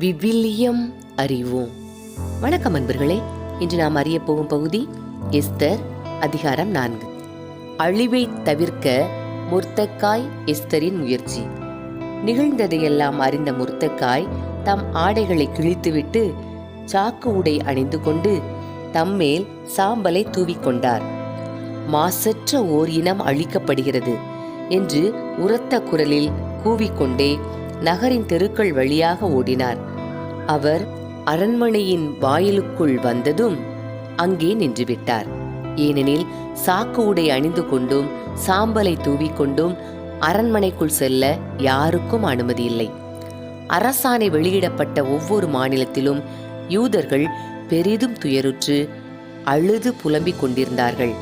விவிலியம் அறிவோம். வணக்கம் அன்பர்களே இன்று நாம் அறிய போகும் பகுதி எஸ்தர் அதிகாரம் நான்கு. அழிவை தவிர்க்க முர்த்தக்காய் எஸ்தரின் முயற்சி. நிகழ்ந்ததையெல்லாம் அறிந்த முர்த்தக்காய் தம் ஆடைகளை கிழித்துவிட்டு சாக்கு உடை அணிந்து கொண்டு தம்மேல் சாம்பலை தூவிக்கொண்டார் மாசற்ற ஓர் இனம் அழிக்கப்படுகிறது என்று உரத்த குரலில் கூவிக்கொண்டே நகரின் தெருக்கள் வழியாக ஓடினார். அவர் அரண்மனையின் வாயிலுக்குள் வந்ததும் அங்கே நின்றுவிட்டார். ஏனெனில் சாக்கு உடை அணிந்து கொண்டும் சாம்பலை தூவிக்கொண்டும் அரண்மனைக்குள் செல்ல யாருக்கும் அனுமதி இல்லை. அரசாணை வெளியிடப்பட்ட ஒவ்வொரு மாநிலத்திலும் யூதர்கள் பெரிதும் துயருற்று அழுது புலம்பிக் கொண்டிருந்தார்கள்.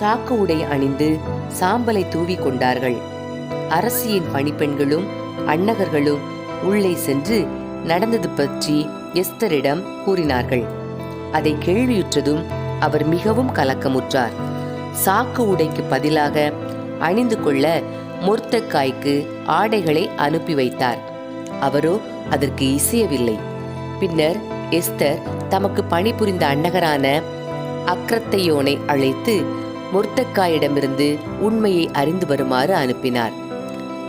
சாக்கு உடை அணிந்து சாம்பலை தூவி கொண்டார்கள். அரசியின் பணிப்பெண்களும் அன்னகர்களும் உள்ளே சென்று நடந்தது பற்றி எஸ்தரிடம் கூறினார்கள். அதை கேள்வியுற்றதும் அவர் மிகவும் கலக்கமுற்றார். சாக்கு உடைக்கு பதிலாக அணிந்து கொள்ள முர்த்தக்காய்க்கு ஆடைகளை அனுப்பி வைத்தார். அவரோ அதற்கு இசையவில்லை. பின்னர் எஸ்தர் தமக்கு பணிபுரிந்த அன்னகரான அக்ரத்தையோனை அழைத்து மொர்த்தக்காயிடமிருந்து உண்மையை அறிந்து வருமாறு அனுப்பினார்.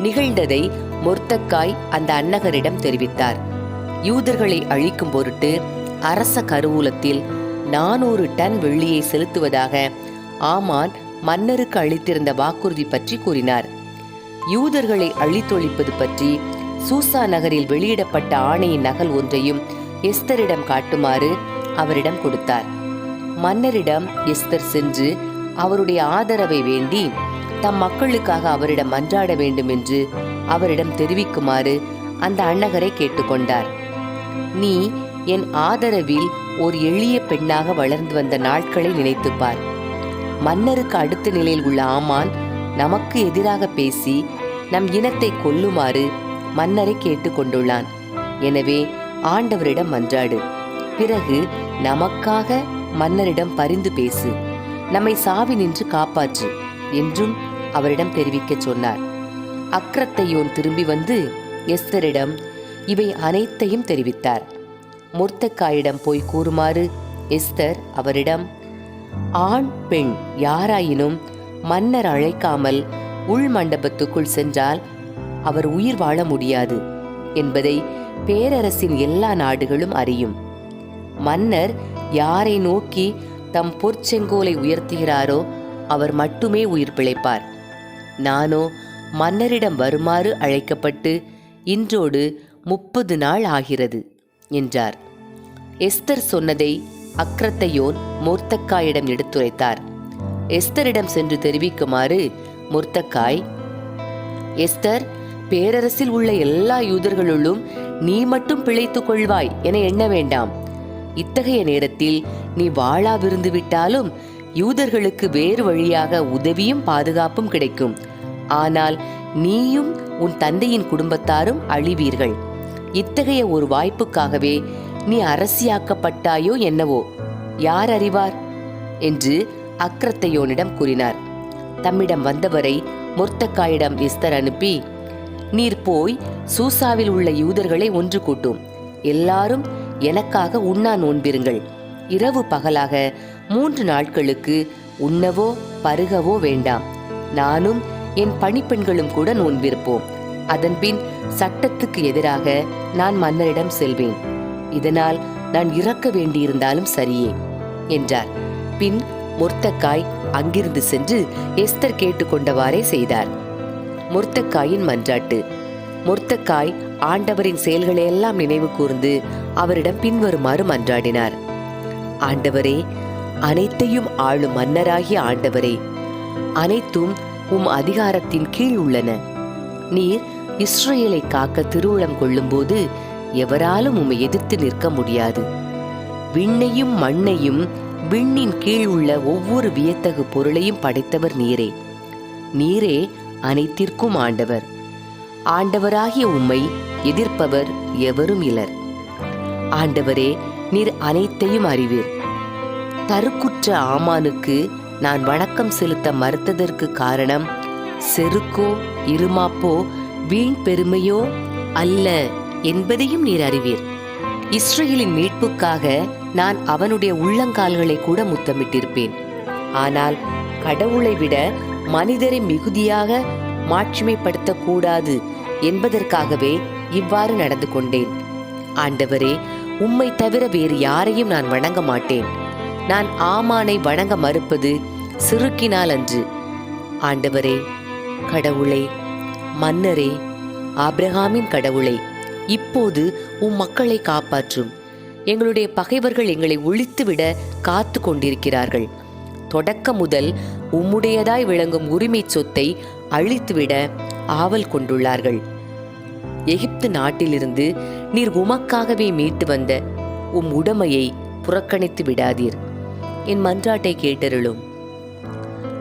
நிகழ்ந்ததை மொர்த்தக்காய் அந்த அன்னகரிடம் தெரிவித்தார். யூதர்களை அழிக்கும் பொருட்டு அரச கருவூலத்தில் நானூறு டன் வெள்ளியை செலுத்துவதாக ஆமான் மன்னருக்கு அளித்திருந்த வாக்குறுதி பற்றி கூறினார். யூதர்களை அழித்தொழிப்பது பற்றி சூசா நகரில் வெளியிடப்பட்ட ஆணையின் நகல் ஒன்றையும் எஸ்தரிடம் காட்டுமாறு அவரிடம் கொடுத்தார். மன்னரிடம் எஸ்தர் சென்று அவருடைய ஆதரவை வேண்டி தம் மக்களுக்காக அவரிடம் மன்றாட வேண்டும் என்று அவரிடம் தெரிவிக்குமாறு அந்த அண்ணகரை கேட்டுக்கொண்டார். நீ என் ஆதரவில் ஒரு எளிய பெண்ணாக வளர்ந்து வந்த நாட்களை நினைத்துப்பார் மன்னருக்கு அடுத்த நிலையில் உள்ள ஆமான் நமக்கு எதிராக பேசி நம் இனத்தை கொல்லுமாறு மன்னரை கேட்டுக்கொண்டுள்ளான் எனவே ஆண்டவரிடம் மன்றாடு. பிறகு நமக்காக மன்னரிடம் பரிந்து பேசு. நம்மை சாவி நின்று காப்பாற்று என்றும் அவரிடம் தெரிவிக்கச் சொன்னார். அக்ரத்தையோன் திரும்பி வந்து எஸ்தரிடம் இவை அனைத்தையும் தெரிவித்தார். முர்த்தக்காயிடம் போய் கூறுமாறு எஸ்தர் அவரிடம் ஆண் பெண் யாராயினும் மன்னர் அழைக்காமல் உள் மண்டபத்துக்குள் சென்றால் அவர் உயிர் வாழ முடியாது என்பதை பேரரசின் எல்லா நாடுகளும் அறியும். மன்னர் யாரை நோக்கி தம் பொற்செங்கோலை உயர்த்துகிறாரோ அவர் மட்டுமே உயிர் பிழைப்பார். நானோ மன்னரிடம் வருமாறு அழைக்கப்பட்டு இன்றோடு முப்பது நாள் ஆகிறது என்றார். எஸ்தர் சொன்னதை அக்ரத்தையோன் மோர்த்தக்காயிடம் எடுத்துரைத்தார். எஸ்தரிடம் சென்று தெரிவிக்குமாறு முர்த்தக்காய் எஸ்தர் பேரரசில் உள்ள எல்லா யூதர்களுள்ளும் நீ மட்டும் பிழைத்துக் கொள்வாய் என எண்ண வேண்டாம். இத்தகைய நேரத்தில் நீ வாழாவிருந்து விட்டாலும் யூதர்களுக்கு வேறு வழியாக உதவியும் பாதுகாப்பும் கிடைக்கும். ஆனால் நீயும் உன் தந்தையின் குடும்பத்தாரும் அழிவீர்கள். இத்தகைய ஒரு வாய்ப்புக்காகவே நீ அரசியாக்கப்பட்டாயோ என்னவோ? யார் அறிவார்? என்று அக்ரத்தையோனிடம் கூறினார். தம்மிடம் வந்தவரை முர்த்தக்காயிடம் எஸ்தர் அனுப்பி நீர் போய் சூசாவில் உள்ள யூதர்களை ஒன்று கூட்டும். எல்லாரும் எனக்காக உண்ணா நோன்பிருங்கள். இரவு பகலாக மூன்று நாட்களுக்கு உண்ணவோ பருகவோ வேண்டாம். நானும் என் பணிப்பெண்களும் கூட நோன்பிருப்போம். அதன்பின் சட்டத்துக்கு எதிராக நான் மன்னரிடம் செல்வேன். இதனால் நான் இறக்க வேண்டியிருந்தாலும் சரியே என்றார். பின் முர்த்தக்காய் அங்கிருந்து சென்று எஸ்தர் கேட்டுக்கொண்டவாறே செய்தார். முர்த்தக்காயின் மன்றாட்டு. முர்த்தக்காய் ஆண்டவரின் செயல்களையெல்லாம் நினைவு கூர்ந்து அவரிடம் பின்வருமாறு மன்றாடினார். ஆண்டவரே அனைத்தையும் ஆளும் மன்னராகிய ஆண்டவரே அனைத்தும் உம் அதிகாரத்தின் கீழ் உள்ளன. நீர் இஸ்ரேலை காக்க திருவுளம் கொள்ளும்போது எவராலும் உம்மை எதிர்த்து நிற்க முடியாது. விண்ணையும் மண்ணையும் விண்ணின் கீழ் உள்ள ஒவ்வொரு வியத்தகு பொருளையும் படைத்தவர் நீரே. நீரே அனைத்திற்கும் ஆண்டவர். ஆண்டவராகிய உம்மை எதிர்ப்பவர் எவரும் இலர். ஆண்டவரே நீர் அனைத்தையும் அறிவீர். தருக்குற்ற ஆமானுக்கு நான் வணக்கம் செலுத்த மறுத்ததற்கு காரணம் செருக்கோ இருமாப்போ வீண் பெருமையோ அல்ல என்பதையும் நீர் அறிவீர். இஸ்ரேலின் மீட்புக்காக நான் அவனுடைய உள்ளங்கால்களை கூட முத்தமிட்டிருப்பேன். ஆனால் கடவுளை விட மனிதரை மிகுதியாக மாட்சிமைப்படுத்தக்கூடாது என்பதற்காகவே இவ்வாறு நடந்து கொண்டேன். ஆண்டவரே உம்மை தவிர வேறு யாரையும் நான் வணங்க மாட்டேன். நான் ஆமானை வணங்க மறுப்பது சிறுக்கினால் அன்று. ஆண்டவரே கடவுளே மன்னரே ஆப்ரஹாமின் கடவுளே இப்போது உம் மக்களை காப்பாற்றும். எங்களுடைய பகைவர்கள் எங்களை ஒழித்துவிட காத்து கொண்டிருக்கிறார்கள். தொடக்க முதல் உம்முடையதாய் விளங்கும் உரிமைச் சொத்தை அழித்துவிட ஆவல் கொண்டுள்ளார்கள். எகிப்து நாட்டிலிருந்து நீர் உமக்காகவே மீட்டு வந்த உம் உடமையை புறக்கணித்து விடாதீர். என் மன்றாட்டை கேட்டருளும்.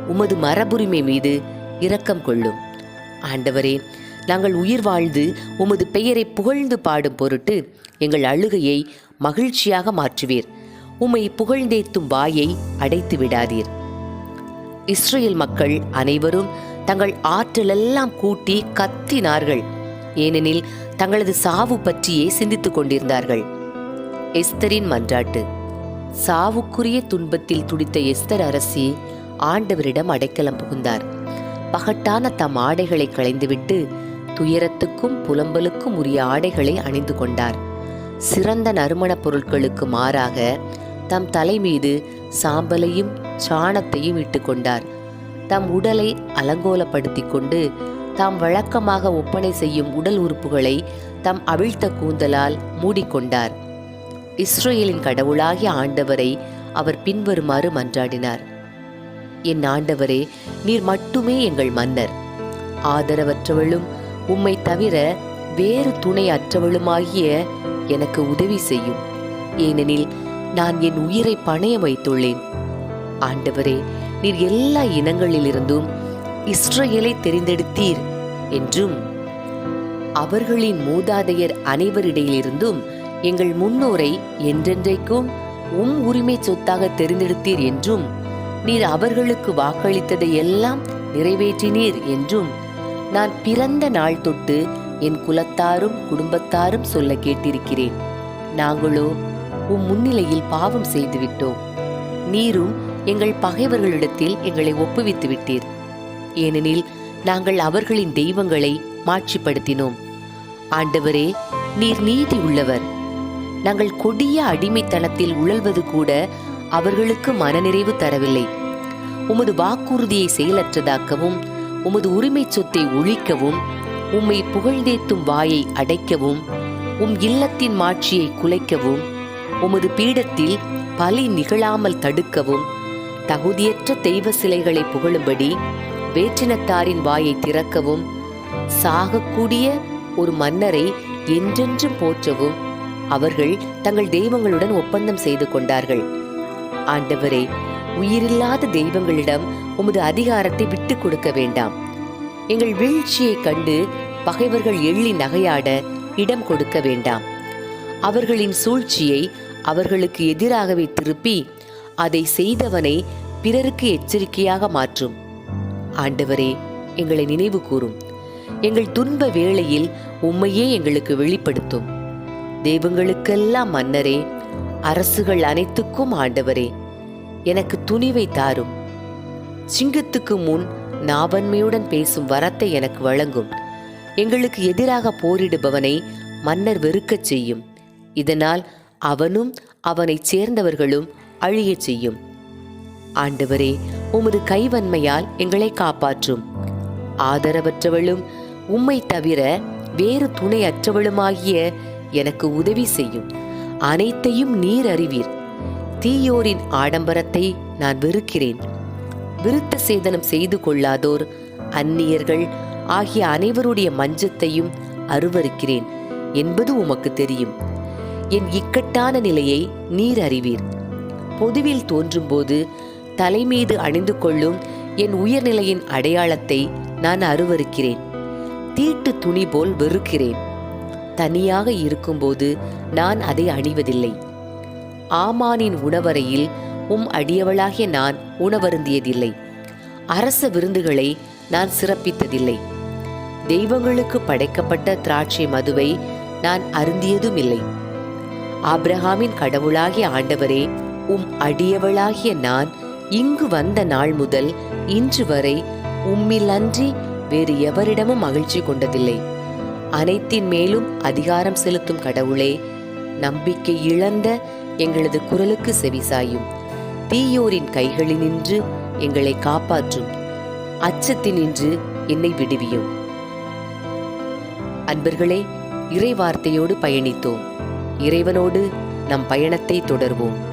உமது மரபுரிமை மீது இரக்கம் கொள்ளும். ஆண்டவரே நாங்கள் உயிர் வாழ்ந்து உமது பெயரை புகழ்ந்து பாடும் பொருட்டு எங்கள் அழுகையை மகிழ்ச்சியாக மாற்றுவீர். உம்மை புகழ்ந்தேத்தும் வாயை அடைத்து விடாதீர். இஸ்ரேல் மக்கள் அனைவரும் தங்கள் ஆற்றலெல்லாம் கூட்டி கத்தினார்கள். ஏனெனில் தங்களது சாவு பற்றியே சிந்தித்துக் கொண்டிருந்தார்கள். எஸ்தரின் மன்றாட்டு. சாவுக்குரிய துன்பத்தில் துடித்த எஸ்தர் அரசி ஆண்டவரிடம் அடைக்கலம் புகுந்தார். பகட்டான தம் ஆடைகளை களைந்துவிட்டு துயரத்துக்கும் புலம்பலுக்கும் உரிய ஆடைகளை அணிந்து கொண்டார். சிறந்த நறுமணப் பொருட்களுக்கு மாறாக தம் தலை மீது சாம்பலையும் சாணத்தையும் இட்டு கொண்டார். தம் உடலை அலங்கோலப்படுத்தி கொண்டு தாம் வழக்கமாக ஒப்பனை செய்யும் உடல் உறுப்புகளை தம் அவிழ்த்த கூந்தலால் மூடிக்கொண்டார் இஸ்ரேலின் கடவுளாகிய ஆண்டவரை அவர் பின்வருமாறு மன்றாடினார். என் ஆண்டவரே நீர் மட்டுமே எங்கள் மன்னர். ஆதரவற்றவளும் உம்மை தவிர வேறு துணை அற்றவளுமாகிய எனக்கு உதவி செய்யும். ஏனெனில் நான் என் உயிரை பணய வைத்துள்ளேன். ஆண்டவரே நீர் எல்லா இனங்களிலிருந்தும் இஸ்ரேலை தெரிந்தெடுத்தீர் என்றும் அவர்களின் மூதாதையர் அனைவரிடையிலிருந்தும் எங்கள் முன்னோரை என்றென்றைக்கும் உம் உரிமை சொத்தாக தெரிந்தெடுத்தீர் என்றும் நீர் அவர்களுக்கு வாக்களித்ததை எல்லாம் நிறைவேற்றினீர் என்றும் நான் பிறந்த நாள் தொட்டு என் குலத்தாரும் குடும்பத்தாரும் சொல்ல கேட்டிருக்கிறேன். நாங்களோ உம் முன்னிலையில் பாவம் செய்துவிட்டோம். நீரும் எங்கள் பகைவர்களிடத்தில் எங்களை ஒப்புவித்து விட்டீர் ஏனெனில் நாங்கள் அவர்களின் தெய்வங்களை மாட்சிப்படுத்தினோம். ஆண்டவரே நீர் நீதி உள்ளவர். நாங்கள் கொடிய அடிமைத்தனத்தில் உழல்வது கூட அவர்களுக்கு மனநிறைவு தரவில்லை. உமது வாக்குறுதியை செயலற்றதாக்கவும் உமது உரிமைச் சொத்தை ஒழிக்கவும் உம்மை புகழ்ந்தேத்தும் வாயை அடைக்கவும் உம் இல்லத்தின் மாட்சியை குலைக்கவும் உமது பீடத்தில் பலி நிகழாமல் தடுக்கவும் தகுதியற்ற தெய்வ சிலைகளை புகழும்படி வேற்றினத்தாரின் வாயை திறக்கவும் சாகக்கூடிய ஒரு மன்னரை என்றென்றும் போற்றவும் அவர்கள் தங்கள் தெய்வங்களுடன் ஒப்பந்தம் செய்து கொண்டார்கள். ஆண்டவரே உயிரில்லாத தெய்வங்களிடம் உமது அதிகாரத்தை விட்டுக் கொடுக்க வேண்டாம். எங்கள் வீழ்ச்சியை கண்டு பகைவர்கள் எள்ளி நகையாட இடம் கொடுக்க வேண்டாம். அவர்களின் சூழ்ச்சியை அவர்களுக்கு எதிராகவே திருப்பி அதை செய்தவனை பிறருக்கு எச்சரிக்கையாக மாற்றும். ஆண்டவரே எங்களை நினைவு கூறும். எங்கள் துன்ப வேளையில் உம்மையே எங்களுக்கு வெளிப்படுத்தும். தெய்வங்களுக்கெல்லாம் மன்னரே அரசுகள் அனைத்துக்கும் ஆண்டவரே எனக்கு துணிவை தாரும். சிங்கத்துக்கு முன் நாவன்மையுடன் பேசும் வரத்தை எனக்கு வழங்கும். எங்களுக்கு எதிராக போரிடுபவனை மன்னர் வெறுக்கச் செய்யும். இதனால் அவனும் அவனைச் சேர்ந்தவர்களும் அழியச் செய்யும். ஆண்டவரே உமது கைவன்மையால் எங்களை காப்பாற்றும். ஆதரவற்றவளும் உம்மை தவிர வேறு துணை அற்றவளுமாகிய எனக்கு உதவி செய்யும். அனைத்தையும் நீர் அறிவீர். தீயோரின் ஆடம்பரத்தை நான் வெறுக்கிறேன். விருத்த சேதனம் செய்து கொள்ளாதோர் அந்நியர்கள் ஆகிய அனைவருடைய மஞ்சத்தையும் அருவருக்கிறேன் என்பது உமக்கு தெரியும். என் இக்கட்டான நிலையை நீர் அறிவீர். பொதுவில் தோன்றும்போது தலைமீது அணிந்து கொள்ளும் என் உயர்நிலையின் அடையாளத்தை நான் அருவருக்கிறேன். தீட்டு துணி போல் வெறுக்கிறேன். தனியாக இருக்கும்போது நான் அதை அணிவதில்லை. ஆமானின் உணவறையில் உம் அடியவளாகிய நான் உணவருந்தியதில்லை. அரச விருந்துகளை நான் சிறப்பித்ததில்லை. தெய்வங்களுக்கு படைக்கப்பட்ட திராட்சை மதுவை நான் அருந்தியதும் இல்லை ஆப்ரஹாமின் கடவுளாகிய ஆண்டவரே உம் அடியவளாகிய நான் இங்கு வந்த நாள் முதல் இன்று வரை உம்மில் அன்றி வேறு எவரிடமும் மகிழ்ச்சி கொண்டதில்லை. அனைத்தின் மேலும் அதிகாரம் செலுத்தும் கடவுளே நம்பிக்கை இழந்த எங்களது குரலுக்கு செவிசாயும் தீயோரின் கைகளினின்று எங்களை காப்பாற்றும். அச்சத்தினின்று என்னை விடுவியும். அன்பர்களே இறை வார்த்தையோடு பயணித்தோம். இறைவனோடு நம் பயணத்தை தொடர்வோம்.